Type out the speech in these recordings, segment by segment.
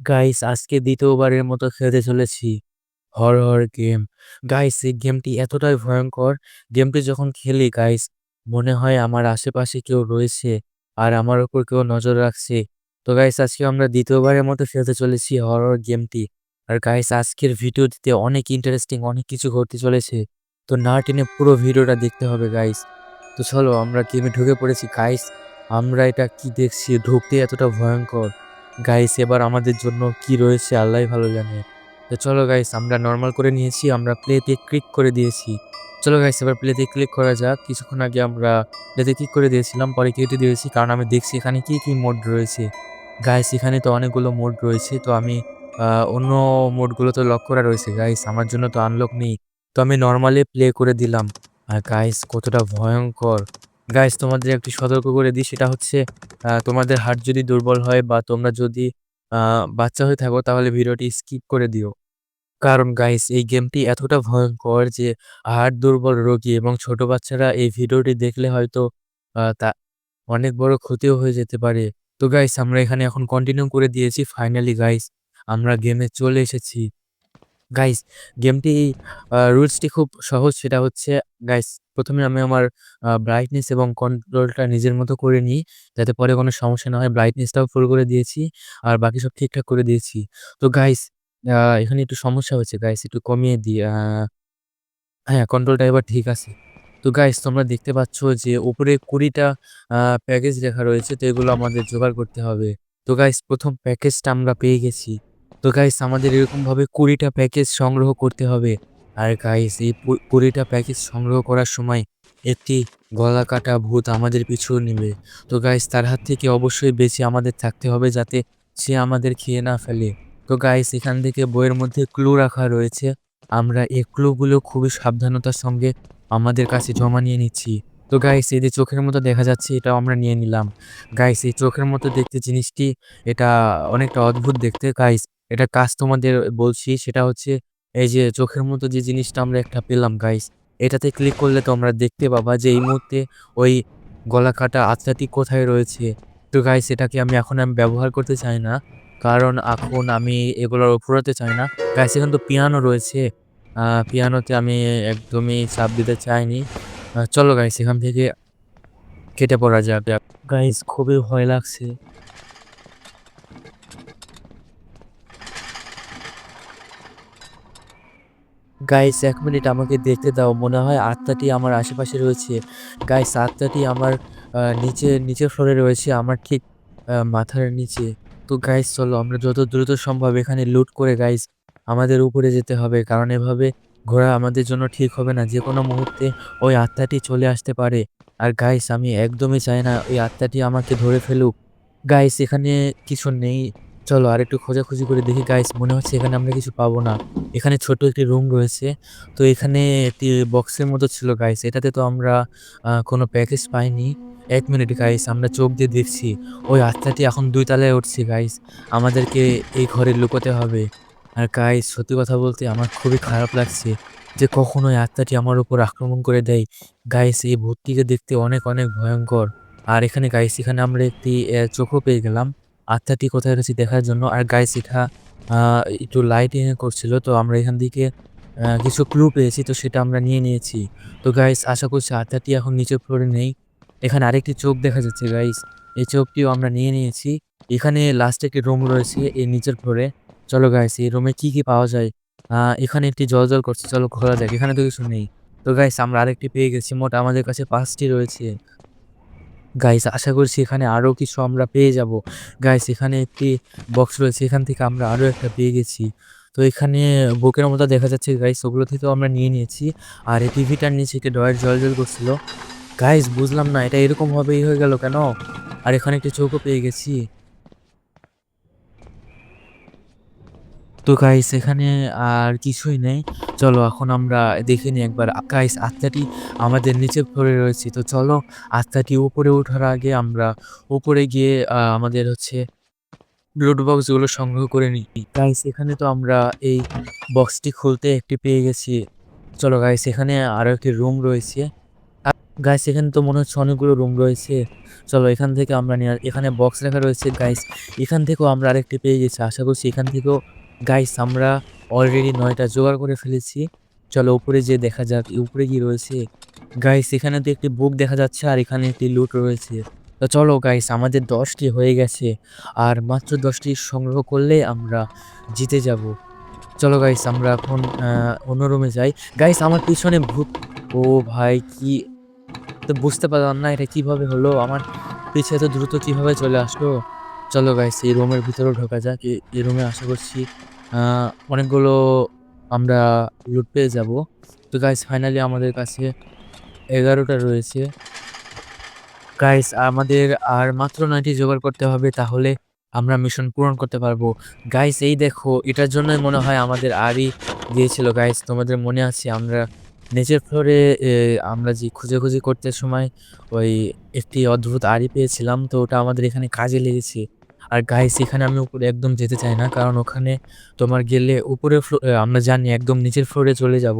Guys আজকে দ্বিতীয়বারের মতো খেলতে চলেছি। হরর গেম গাইস এই গেমটি এতটাই ভয়ঙ্কর। গেমটি যখন খেলি গাইস মনে হয় আমার আশেপাশে কেউ রয়েছে আর আমার ওপর কেউ নজর রাখছে। তো গাইস আজকে আমরা দ্বিতীয়বারের মতো খেলতে চলেছি হরর গেমটি আর গাইস আজকের ভিডিওটিতে অনেক ইন্টারেস্টিং অনেক কিছু ঘটতে চলেছে। তো না টেনে পুরো ভিডিওটা দেখতে হবে গাইস তো চলো, আমরা গেমে ঢুকে পড়েছি। গাইস আমরা এটা কি দেখছি? ঢুকতে এতটা ভয়ঙ্কর। গাইস এবার আমাদের জন্য কি রয়েছে? আল্লাহ ভালো জানে। তো চলো গাইস আমরা নর্মাল করে নিয়েছি, আমরা প্লেতে ক্লিক করে দিয়েছি। চলো গাইস এবার প্লেতে ক্লিক করা যাক। কিছুক্ষণ আগে আমরা প্লেতে ক্লিক করে দিয়েছিলাম, পরে কেটে দিয়েছি, কারণ আমি দেখছি এখানে কি কি মোড রয়েছে। গাইস এখানে তো অনেকগুলো মোড রয়েছে, তো আমি অন্য মোডগুলো তো লক করা রয়েছে। গাইস আমার জন্য তো আনলক নেই। তো আমি নর্মালি প্লে করে দিলাম। আর গাইস কতটা ভয়ঙ্কর। গাইস তোমাদের একটি সতর্ক করে দিই, সেটা হচ্ছে তোমাদের হার্ট যদি দুর্বল হয় বা তোমরা যদি বাচ্চা হয়ে থাকো, তাহলে ভিডিওটি স্কিপ করে দিও। কারণ গাইস এই গেমটি এতটা ভয়ঙ্কর যে হার্ট দুর্বল রোগী এবং ছোট বাচ্চারা এই ভিডিওটি দেখলে হয়তো তা অনেক বড় ক্ষতিও হয়ে যেতে পারে। তো গাইস আমরা এখানে এখন কন্টিনিউ করে দিয়েছি। ফাইনালি গাইস আমরা গেমে চলে এসেছি। গাইস গেমটি রুলসটি খুব সহজ। সেটা হচ্ছে গাইস প্রথমে আমি আমার ব্রাইটনেস এবং কন্ট্রোলটা নিজের মতো করে নিই, যাতে পরে কোনো সমস্যা না হয়। ব্রাইটনেসটাও ফুল করে দিয়েছি, আর বাকি সব ঠিকঠাক করে দিয়েছি। তো গাইস এখানে একটু সমস্যা হচ্ছে গাইস একটু কমিয়ে দিই হ্যাঁ কন্ট্রোলটা এবার ঠিক আছে। তো গাইস তোমরা দেখতে পাচ্ছ যে উপরে কুড়িটা প্যাকেজ লেখা রয়েছে, তো এগুলো আমাদের জোগাড় করতে হবে। তো গাইস প্রথম প্যাকেজটা আমরা পেয়ে গেছি। তো গাইস আমাদের এরকমভাবে কুড়িটা প্যাকেজ সংগ্রহ করতে হবে। আর গাইস এই কুড়িটা প্যাকেজ সংগ্রহ করার সময় একটি গলা কাটা ভূত আমাদের পিছু নেবে। তো গাইস তার হাত থেকে অবশ্যই বেঁচে আমাদের থাকতে হবে যাতে সে আমাদের খেয়ে না ফেলে। তো গাইস এখান থেকে বইয়ের মধ্যে ক্লু রাখা রয়েছে। আমরা এই ক্লুগুলো খুবই সাবধানতার সঙ্গে আমাদের কাছে জমা নিয়ে নিচ্ছি। তো গাইস এই যে চোখের মতো দেখা যাচ্ছে, এটাও আমরা নিয়ে নিলাম। গাইস এই চোখের মতো দেখতে জিনিসটি, এটা অনেকটা অদ্ভুত দেখতে। গাইস এটা কাজ তোমাদের বলছি, সেটা হচ্ছে এই যে চোখের মতো যে জিনিসটা আমরা একটা পেলাম গাইস এটাতে ক্লিক করলে তোমরা দেখতে পাবা যে এই মুহূর্তে ওই গলা কাটা আত্মাটি কোথায় রয়েছে। তো গাইস এটাকে আমি এখন আমি ব্যবহার করতে চাই না, কারণ এখন আমি এগুলোর উপরতে চাই না। গাইস এখানে তো পিয়ানো রয়েছে পিয়ানোতে আমি একদমই চাপ দিতে চাইনি। চলো গাইস এখান থেকে কেটে পড়া যাক। গাইস খুবই ভয় লাগছে। গাইস এক মিনিট আমাকে দেখতে দাও। মনে হয় আত্মাটি আমার আশেপাশে রয়েছে। গাইস আত্মাটি আমার নিচে, নিচের ফ্লোরে রয়েছে, আমার ঠিক মাথার নিচে। তো গাইস চলো আমরা যত দ্রুত সম্ভব এখানে লুট করে গাইস আমাদের উপরে যেতে হবে। কারণ এভাবে ঘোরা আমাদের জন্য ঠিক হবে না। যে কোনো মুহূর্তে ওই আত্মাটি চলে আসতে পারে। আর গাইস আমি একদমই চাই না ওই আত্মাটি আমাকে ধরে ফেলুক। গাইস এখানে কিছু নেই। চলো আর একটু খোঁজাখুঁজি করে দেখি গাইস মনে হচ্ছে এখানে আমরা কিছু পাবো না। এখানে ছোট একটি রুম রয়েছে। তো এখানে একটি বক্সের মতো ছিল গাইস এটাতে তো আমরা কোনো প্যাকেজ পাইনি। এক মিনিট গাইস আমরা চোখ দিয়ে দেখছি। ওই আত্মাটি এখন দুই তলায় উঠছে গাইস আমাদেরকে এই ঘরে লুকোতে হবে। আর গাইস সত্যি কথা বলতে আমার খুবই খারাপ লাগছে যে কখন ওই আত্মাটি আমার উপর আক্রমণ করে দেয়। গাইস এই ভূতটিকে দেখতে অনেক অনেক ভয়ঙ্কর। আর এখানে গাইস এখানে আমরা একটি চোখও পেয়ে গেলাম। আত্মাটি কোথায় রয়েছে দেখার জন্য। আর গাইস এটা একটু লাইটিং করছিল, তো আমরা এখান থেকে কিছু ক্লু পেয়েছি, তো সেটা আমরা নিয়ে নিয়েছি। তো গাইস আশা করছি আত্মাটি এখন নিচে ফ্লোরে নেই। এখানে আরেকটি চোখ দেখা যাচ্ছে গাইস এই চোখটিও আমরা নিয়ে নিয়েছি। এখানে লাস্টে একটি রুম রয়েছে, এই নিচের ফ্লোরে চলো গাইস এই রুমে কি কি পাওয়া যায়? এখানে একটি জল জল করছে, চলো খোলা যাক, এখানে তো কিছু নেই। তো গাইস আমরা আরেকটি পেয়ে গেছি, মোট আমাদের কাছে পাঁচটি রয়েছে। গাইস আশা করছি এখানে আরও কিছু আমরা পেয়ে যাব। গাইস এখানে একটি বক্স রয়েছে, এখান থেকে আমরা আরও একটা পেয়ে গেছি। তো এখানে বুকের মতো দেখা যাচ্ছে গাইস ওগুলো তো আমরা নিয়ে নিয়েছি। আর এই টিভিটার নিচে একটি ডয়ের জল জল করছিল। গাইস বুঝলাম না, এটা এরকম হবেই হয়ে গেল কেন? আর এখানে একটি চৌকো পেয়ে গেছি। তো গাইস এখানে আর কিছুই নেই। চলো এখন আমরা দেখে নিই একবার। গাইস আত্মাটি আমাদের নিচে পড়ে রয়েছে। তো চলো আত্মাটি উপরে ওঠার আগে আমরা উপরে গিয়ে আমাদের হচ্ছে লুট বক্সগুলো সংগ্রহ করে নিই। গাইস এখানে তো আমরা এই বক্সটি খুলতে একটি পেয়ে গেছি। চলো গাইস এখানে আরও একটি রুম রয়েছে। গাইস এখানে তো মনে হচ্ছে অনেকগুলো রুম রয়েছে। চলো এখান থেকে আমরা নিয়ে এখানে বক্স রাখা রয়েছে। গাইস এখান থেকেও আমরা আরেকটি পেয়ে গেছি। আশা করছি এখান থেকেও গাইস আমরা অলরেডি নয়টা জোগাড় করে ফেলেছি। চলো উপরে যে দেখা যাক উপরে কি রয়েছে? গাইস এখানে তো একটি বুক দেখা যাচ্ছে আর এখানে একটি লুট রয়েছে। তো চলো গাইস আমাদের দশটি হয়ে গেছে। আর মাত্র দশটি সংগ্রহ করলে আমরা জিতে যাব। চলো গাইস আমরা এখন অন্য রুমে যাই। গাইস আমার পিছনে ভূত। ও ভাই, কি? তো বুঝতে পারলাম না, এটা কীভাবে হলো? আমার পিছে এত দ্রুত কীভাবে চলে আসলো? চলো গাইস এই রুমের ভিতরেও ঢোকা যাক। এই রুমে আশা করছি অনেকগুলো আমরা লুট পেয়ে যাব। তো গাইস ফাইনালি আমাদের কাছে এগারোটা রয়েছে। গাইস আমাদের আর মাত্র নয়টি জোগাড় করতে হবে, তাহলে আমরা মিশন পূরণ করতে পারব। গাইস এই দেখো, এটার জন্যই মনে হয় আমাদের আরই দিয়েছিল। গাইস তোমাদের মনে আছে, আমরা নিচের ফ্লোরে আমরা যে খুঁজে খুঁজে করতে সময় ওই একটি অদ্ভুত আড়ি পেয়েছিলাম, তো ওটা আমাদের এখানে কাজে লেগেছে। আর গাইস এখানে আমি উপরে একদম যেতে চাই না, কারণ ওখানে তোমার গেলে উপরে আমরা জানি একদম নিচের ফ্লোরে চলে যাব।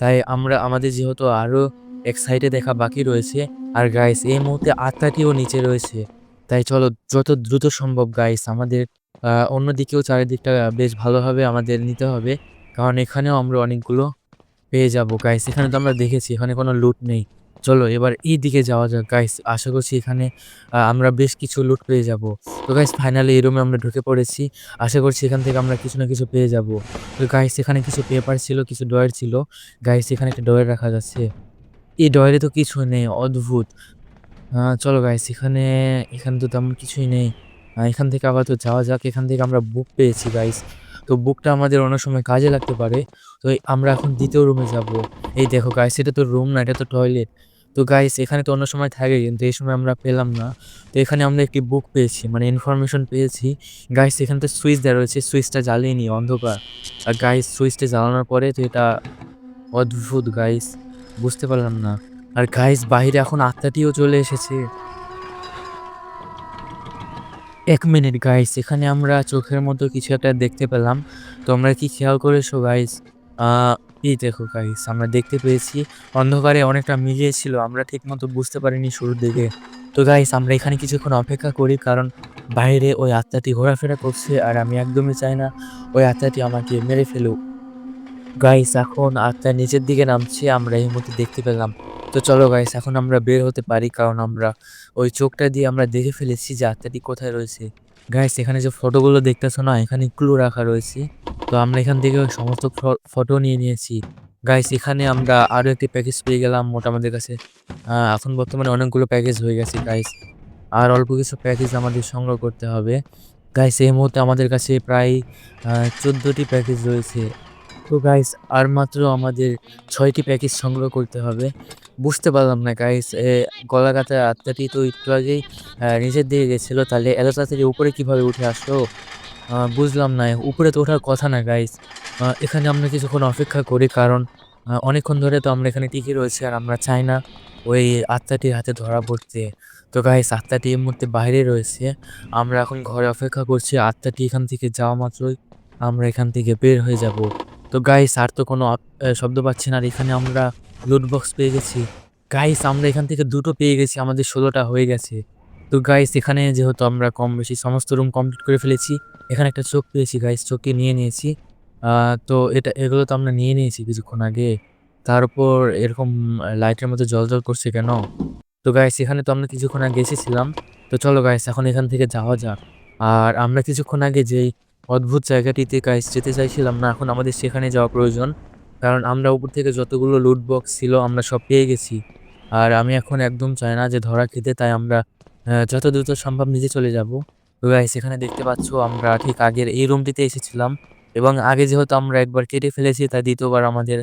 তাই আমরা, আমাদের যেহেতু আরও এক সাইডে দেখা বাকি রয়েছে, আর গাইস এই মুহূর্তে আত্মাটিও নিচে রয়েছে। তাই চলো, যত দ্রুত সম্ভব গাইস আমাদের অন্যদিকেও চারিদিকটা বেশ ভালোভাবে আমাদের নিতে হবে। কারণ এখানেও আমরা অনেকগুলো পেয়ে যাব। গাইস এখানে তো আমরা দেখেছি, এখানে কোনো লুট নেই। চলো এবার এই দিকে যাওয়া যাক। গাইস আশা করছি এখানে আমরা বেশ কিছু লুট পেয়ে যাব। তো গাইস ফাইনালি এই রুমে আমরা ঢুকে পড়েছি। আশা করছি এখান থেকে আমরা কিছু না কিছু পেয়ে যাব। তো গাইস এখানে কিছু পেপার ছিল, কিছু ডয়ের ছিল। গাইস এখানে একটা ডয়ের রাখা যাচ্ছে। এই ডয়েরে তো কিছু নেই, অদ্ভুত। চলো গাইস এখানে এখানে তো তেমন কিছুই নেই। এখান থেকে আবার তো যাওয়া যাক। এখান থেকে আমরা বুক পেয়েছি গাইস তো বুকটা আমাদের অনেক সময় কাজে লাগতে পারে। তো আমরা এখন দ্বিতীয় রুমে যাব। এই দেখো গাইস এটা তো রুম না, এটা তো টয়লেট তো গাইস এখানে তো অন্য সময় থাকে কিন্তু এই সময় আমরা পেলাম না। তো এখানে আমরা একটি বুক পেয়েছি মানে ইনফরমেশন পেয়েছি। গাইস এখানে তো সুইচ দেওয়া রয়েছে সুইচটা জ্বালিয়ে নি অন্ধকার। আর গাইস সুইচটা জ্বালানোর পরে তো এটা অদ্ভুত গাইস বুঝতে পারলাম না। আর গাইস বাইরে এখন আত্মাটিও চলে এসেছে। এক মিনিট গাইস এখানে আমরা চোখের মতো কিছু একটা দেখতে পেলাম। তোমরা কি খেয়াল করেছ গাইস এই দেখো গাইস আমরা দেখতে পেয়েছি, অন্ধকারে অনেকটা মিলিয়েছিল, আমরা ঠিকমতো বুঝতে পারিনি শুরুর দিকে। তো গাইস আমরা এখানে কিছুক্ষণ অপেক্ষা করি, কারণ বাইরে ওই আত্মাটি ঘোরাফেরা করছে, আর আমি একদমই চাই না ওই আত্মাটি আমাকে মেরে ফেলুক। গাইস এখন আত্মা নিচের দিকে নামছে, আমরা এই মুহূর্তে দেখতে পেলাম। তো চলো গাইস এখন আমরা বের হতে পারি, কারণ আমরা ওই চোখটা দিয়ে আমরা দেখে ফেলেছি যে আত্মাটি কোথায় রয়েছে। গাইস এখানে যে ফটোগুলো দেখতেছো না, এখানে ক্লু রাখা রয়েছে। তো আমরা এখান থেকে সমস্ত ফটো নিয়ে নিয়েছি। গাইস এখানে আমরা আরও একটি প্যাকেজ পেয়ে গেলাম মোটা আমাদের কাছে এখন বর্তমানে অনেকগুলো প্যাকেজ হয়ে গেছে গাইস আর অল্প কিছু প্যাকেজ আমাদের সংগ্রহ করতে হবে। গাইস এই মুহূর্তে আমাদের কাছে প্রায় চোদ্দোটি প্যাকেজ রয়েছে। তো গাইস আর মাত্র আমাদের ছয়টি প্যাকেজ সংগ্রহ করতে হবে। বুঝতে পারলাম না গাইস গলা কাটা আত্মাটি তো একটু আগেই নিচের দিকে গেছিল, তাহলে এত তাড়াতাড়ি উপরে কীভাবে উঠে আসলো? বুঝলাম না, উপরে তো ওঠার কথা না গাইস এখানে আমরা কিছুক্ষণ অপেক্ষা করি, কারণ অনেকক্ষণ ধরে তো আমরা এখানে টিকে রয়েছি, আর আমরা চাই না ওই আত্মাটির হাতে ধরা পড়তে। তো গাইস আত্মাটি এই মুহূর্তে বাইরে রয়েছে। আমরা এখন ঘরে অপেক্ষা করছি, আত্মাটি এখান থেকে যাওয়া মাত্রই আমরা এখান থেকে বের হয়ে যাব। তো গাইস আর তো কোনো শব্দ পাচ্ছি না, আর এখানে আমরা লুট বক্স পেয়ে গেছি। গাইস আমরা এখান থেকে দুটো পেয়ে গেছি, আমাদের ষোলোটা হয়ে গেছে। তো গাইস এখানে যেহেতু আমরা কম বেশি সমস্ত রুম কমপ্লিট করে ফেলেছি, এখানে একটা চোখ পেয়েছি গাইস চোখটি নিয়ে নিয়েছি। তো এটা, এগুলো তো আমরা নিয়ে নিয়েছি কিছুক্ষণ আগে। তার উপর এরকম লাইটের মতো জল জল করছে কেন? তো গাইস এখানে তো আমরা কিছুক্ষণ আগে এসেছিলাম। তো চলো গাইস এখন এখান থেকে যাওয়া যাক। আর আমরা কিছুক্ষণ আগে যেই অদ্ভুত জায়গাটিতে গাইস যেতে চাইছিলাম না, এখন আমাদের সেখানে যাওয়া প্রয়োজন। কারণ আমরা উপর থেকে যতগুলো লুট বক্স ছিল, আমরা সব পেয়ে গেছি। আর আমি এখন একদম চাই না যে ধরা খেতে, তাই আমরা যত দ্রুত সম্ভব নিজে চলে যাব। তো গাইস এখানে দেখতে পাচ্ছ আমরা ঠিক আগের এই রুমটিতে এসেছিলাম এবং আগে যেহেতু আমরা একবার কেটে ফেলেছি, তাই দ্বিতীয়বার আমাদের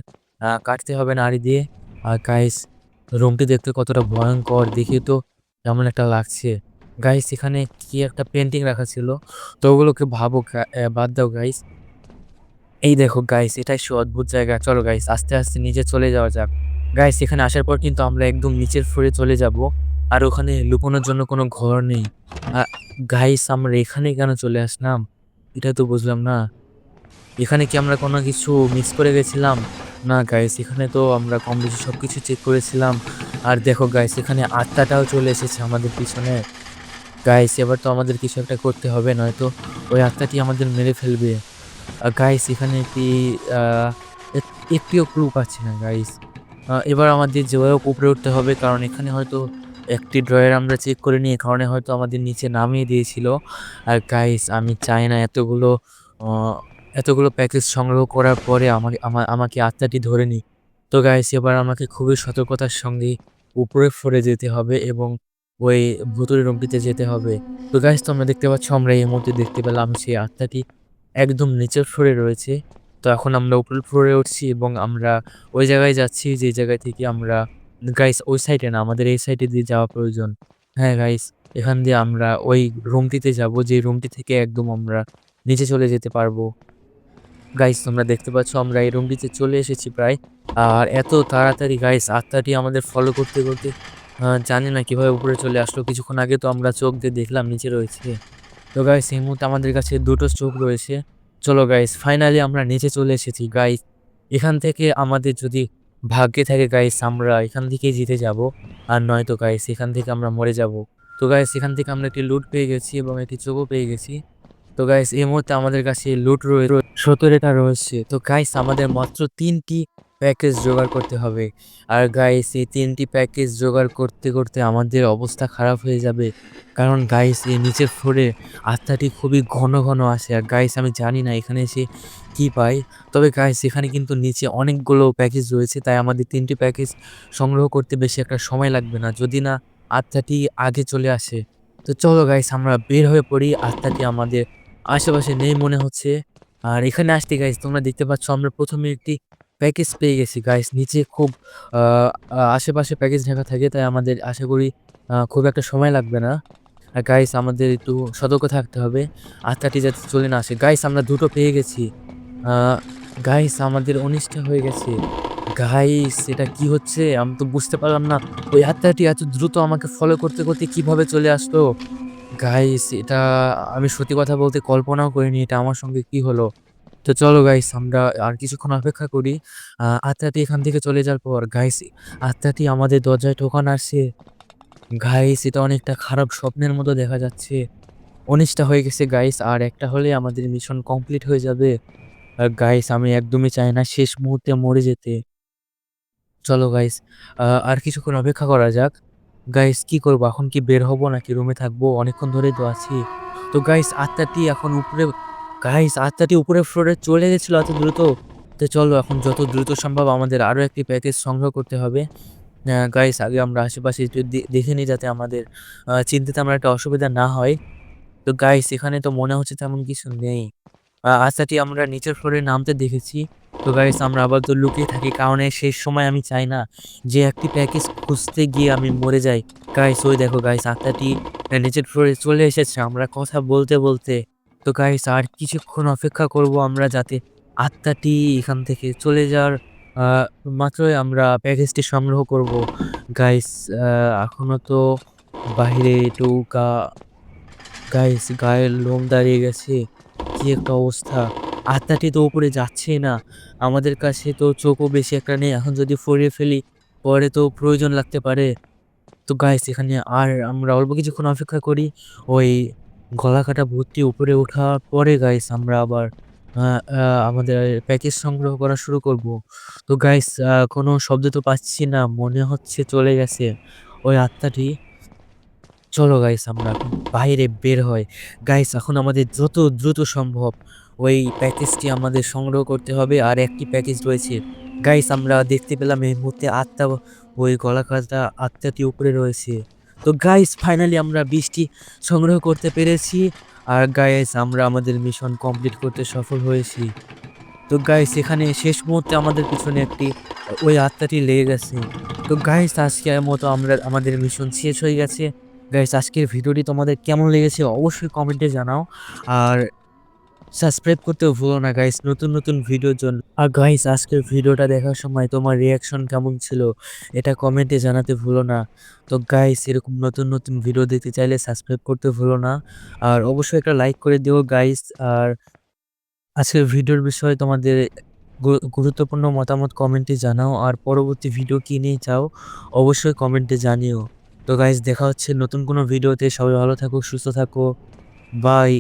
কাটতে হবে নাড়ি দিয়ে। আর গাইস রুমটি দেখতে কতটা ভয়ঙ্কর, দেখে তো কেমন একটা লাগছে। গাইস এখানে কি একটা পেন্টিং রাখা ছিল? তো ওগুলোকে ভাবো বাদ দাও গাইস এই দেখো গাইস এটাই সে অদ্ভুত জায়গা। চলো গাইস আস্তে আস্তে নিচে চলে যাওয়া যাক। গাইস এখানে আসার পর কিন্তু আমরা একদম নিচের ফ্লোরে চলে যাব। আর ওখানে লুকোনোর জন্য কোনো ঘর নেই। গাইস আমরা এখানে কেন চলে আসলাম? এটা তো বুঝলাম না। এখানে কি আমরা কোনো কিছু মিস করে গেছিলাম? না গাইস এখানে তো আমরা কম বেশি সব কিছু চেক করেছিলাম। আর দেখো গাইস এখানে আত্মাটাও চলে এসেছে আমাদের পিছনে। গাইস এবার তো আমাদের কিছু একটা করতে হবে, নয়তো ওই আত্মাটি আমাদের মেরে ফেলবে। গাইস এখানে একটি এক- একটিও ক্লু পাচ্ছি না গাইস এবার আমাদের যেভাবে উপরে উঠতে হবে, কারণ এখানে হয়তো একটি ড্রয়ার আমরা চেক করে নিই কারণে হয়তো আমাদের নিচে নামিয়ে দিয়েছিল। আর গাইস আমি চাই না এতগুলো এতগুলো প্যাকেজ সংগ্রহ করার পরে আমাকে, আমা- আমাকে আত্মাটি ধরে নিই তো গাইস এবার আমাকে খুবই সতর্কতার সঙ্গে উপরে ফোরে যেতে হবে এবং ওই ভুতুরে রুমটিতে যেতে হবে। তো গাইস তোমরা দেখতে পাচ্ছ, আমরা এই মুহূর্তে দেখতে পেলাম সেই আত্মাটি। একদম নিচের ফ্লোরে রয়েছে। তো এখন আমরা উপরের ফ্লোরে উঠছি এবং আমরা ওই জায়গায় যাচ্ছি যে জায়গা থেকে আমরা গাইস ওই সাইডে না, আমাদের এই সাইডে দিয়ে যাওয়া প্রয়োজন। হ্যাঁ গাইস এখান দিয়ে আমরা ওই রুমটিতে যাব, যে রুমটি থেকে একদম আমরা নিচে চলে যেতে পারব। গাইস তোমরা দেখতে পাচ্ছ আমরা এই রুমটিতে চলে এসেছি প্রায়। আর এত তাড়াতাড়ি গাইস আত্মাটি আমাদের ফলো করতে করতে জানি না কীভাবে উপরে চলে আসলো। কিছুক্ষণ আগে তো আমরা চোখ দিয়ে দেখলাম, নিচে রয়েছে। তো গাইস এই মুহূর্তে আমাদের কাছে দুটো চোখ রয়েছে। চলো গাইস ফাইনালি আমরা নিচে চলে এসেছি। গাইস এখান থেকে আমাদের যদি ভাগ্যে থাকে গাইস আমরা এখান থেকেই জিতে যাব। আর নয়তো গাইস এখান থেকে আমরা মরে যাব। তো গাইস এখান থেকে আমরা একটি লুট পেয়ে গেছি এবং একটি চোখও পেয়ে গেছি। তো গাইস এই মুহূর্তে আমাদের কাছে লুট রয়ে সতেরোটা রয়েছে। তো গাইস আমাদের মাত্র তিনটি প্যাকেজ জোগাড় করতে হবে। আর গাইস এই তিনটি প্যাকেজ জোগাড় করতে করতে আমাদের অবস্থা খারাপ হয়ে যাবে। কারণ গাইস এই নিচের ফ্লোরে আত্মাটি খুবই ঘন ঘন আসে আর গাইস আমি জানি না এখানে এসে কি পাই তবে গাইস এখানে কিন্তু নিচে অনেকগুলো প্যাকেজ রয়েছে। তাই আমাদের তিনটি প্যাকেজ সংগ্রহ করতে বেশি একটা সময় লাগবে না। যদি না আত্মাটি আগে চলে আসে। তো চলো গাইস আমরা বের হয়ে পড়ি। আত্মাটি আমাদের আশেপাশে নেই মনে হচ্ছে। আর এখানে আসতে গাইস তোমরা দেখতে পাচ্ছ, আমরা প্রথমে একটি প্যাকেজ পেয়ে গেছি গাইস নিচে খুব আশেপাশে প্যাকেজ ঢাকা থাকে, তাই আমাদের আশা করি খুব একটা সময় লাগবে না। আর গাইস আমাদের একটু সতর্ক থাকতে হবে। আত্মাটি যাতে চলে না আসে। গাইস আমরা দুটো পেয়ে গেছি। গাইস আমাদের অনিষ্ট হয়ে গেছে। গাইস এটা কি হচ্ছে? আমি তো বুঝতে পারলাম না। ওই আত্মাটি এত দ্রুত আমাকে ফলো করতে করতে কীভাবে চলে আসলো? গাইস এটা আমি সত্যি কথা বলতে কল্পনাও করিনি এটা আমার সঙ্গে কি হলো। তো চলো গাইস আমরা আর কিছুক্ষণ অপেক্ষা করি। আত্মাটি এখান থেকে চলে যাওয়ার পর গাইস আত্মাটি আমাদের দরজায় ঠোকান আসছে। গাইস এটা অনেকটা খারাপ স্বপ্নের মতো দেখা যাচ্ছে। উনিশটা হয়ে গেছে গাইস আর একটা হলে আমাদের মিশন কমপ্লিট হয়ে যাবে। গাইস আমি একদমই চাই না শেষ মুহূর্তে মরে যেতে। চলো গাইস আর কিছুক্ষণ অপেক্ষা করা যাক। গাইস কি করব? এখন কি বের হব নাকি রুমে থাকব? অনেকক্ষণ ধরে তো আছি। তো গাইস আত্মাটি এখন উপরে গাইস আত্মাটি উপরে ফ্লোরে চলে গেছিল এত দ্রুত। তো চলো এখন যত দ্রুত সম্ভব আমাদের আরও একটি প্যাকেজ সংগ্রহ করতে হবে। গাইস আগে আমরা আশেপাশে দেখে নিই যাতে আমাদের আহ, চিনতে তেমন একটা অসুবিধা না হয়। তো গাইস এখানে তো মনে হচ্ছে তেমন কিছু নেই। আচ্ছাটি আমরা নিচের ফ্লোরে নামতে দেখেছি। তো গাইস আমরা আবার তো লুকিয়ে থাকি কারণ শেষ সময় আমি চাই না যে একটি প্যাকেজ খুঁজতে গিয়ে আমি মরে যাই। গাইস ওই দেখো গাইস আত্মাটি নিচের ফ্লোরে চলে এসেছে। আমরা কথা বলতে বলতে তো গাইস আর কিছুক্ষণ অপেক্ষা করব আমরা যাতে আত্মাটি এখান থেকে চলে যাওয়ার মাত্রই আমরা প্যাকেজটি সংগ্রহ করব। গাইস এখনও তো বাইরে একটু গা গাইস গায়ের লোম দাঁড়িয়ে গেছে। কি একটা অবস্থা। আত্মাটি তো উপরে যাচ্ছেই না। আমাদের কাছে তো চোখও বেশি একটা নেই। এখন যদি ফরিয়ে ফেলি, পরে তো প্রয়োজন লাগতে পারে। তো গাইস এখানে আর আমরা অল্প কিছুক্ষণ অপেক্ষা করি। ওই গলা কাটা ভর্তি উপরে ওঠার পরে গাইস আমরা আবার আমাদের প্যাকেজ সংগ্রহ করা শুরু করব। তো গাইস কোনো শব্দ তো পাচ্ছি না, মনে হচ্ছে চলে গেছে ওই আত্মাটি। চলো গাইস আমরা বাইরে বের হয় গাইস এখন আমাদের যত দ্রুত সম্ভব ওই প্যাকেজটি আমাদের সংগ্রহ করতে হবে, আর একটি প্যাকেজ রয়েছে। গাইস আমরা দেখতে পেলাম এই মুহূর্তে আত্মা, ওই গলাকাটা আত্মাটি উপরে রয়েছে। তো গাইস ফাইনালি আমরা বৃষ্টি সংগ্রহ করতে পেরেছি। আর গাইস আমরা আমাদের মিশন কমপ্লিট করতে সফল হয়েছি। তো গাইস এখানে শেষ মুহূর্তে আমাদের পিছনে একটি, ওই আত্মাটি লেগে গেছে। তো গাইস আজকের মতো আমরা, আমাদের মিশন শেষ হয়ে গেছে। গাইস আজকের ভিডিওটি তোমাদের কেমন লেগেছে অবশ্যই কমেন্টে জানাও। আর সাবস্ক্রাইব করতেও ভুলো না গাইস নতুন নতুন ভিডিওর জন্য। আর গাইস আজকের ভিডিওটা দেখার সময় তোমার রিয়াকশন কেমন ছিল? এটা কমেন্টে জানাতে ভুলো না। তো গাইস এরকম নতুন নতুন ভিডিও দেখতে চাইলে সাবস্ক্রাইব করতে ভুলো না। আর অবশ্যই একটা লাইক করে দিও গাইস আর আজকের ভিডিওর বিষয়ে তোমাদের গুরুত্বপূর্ণ মতামত কমেন্টে জানাও। আর পরবর্তী ভিডিও কি নিয়ে চাও, অবশ্যই কমেন্টে জানিও। তো গাইজ দেখা হচ্ছে নতুন কোনো ভিডিওতে সবাই ভালো থাকো, সুস্থ থাকো। বাই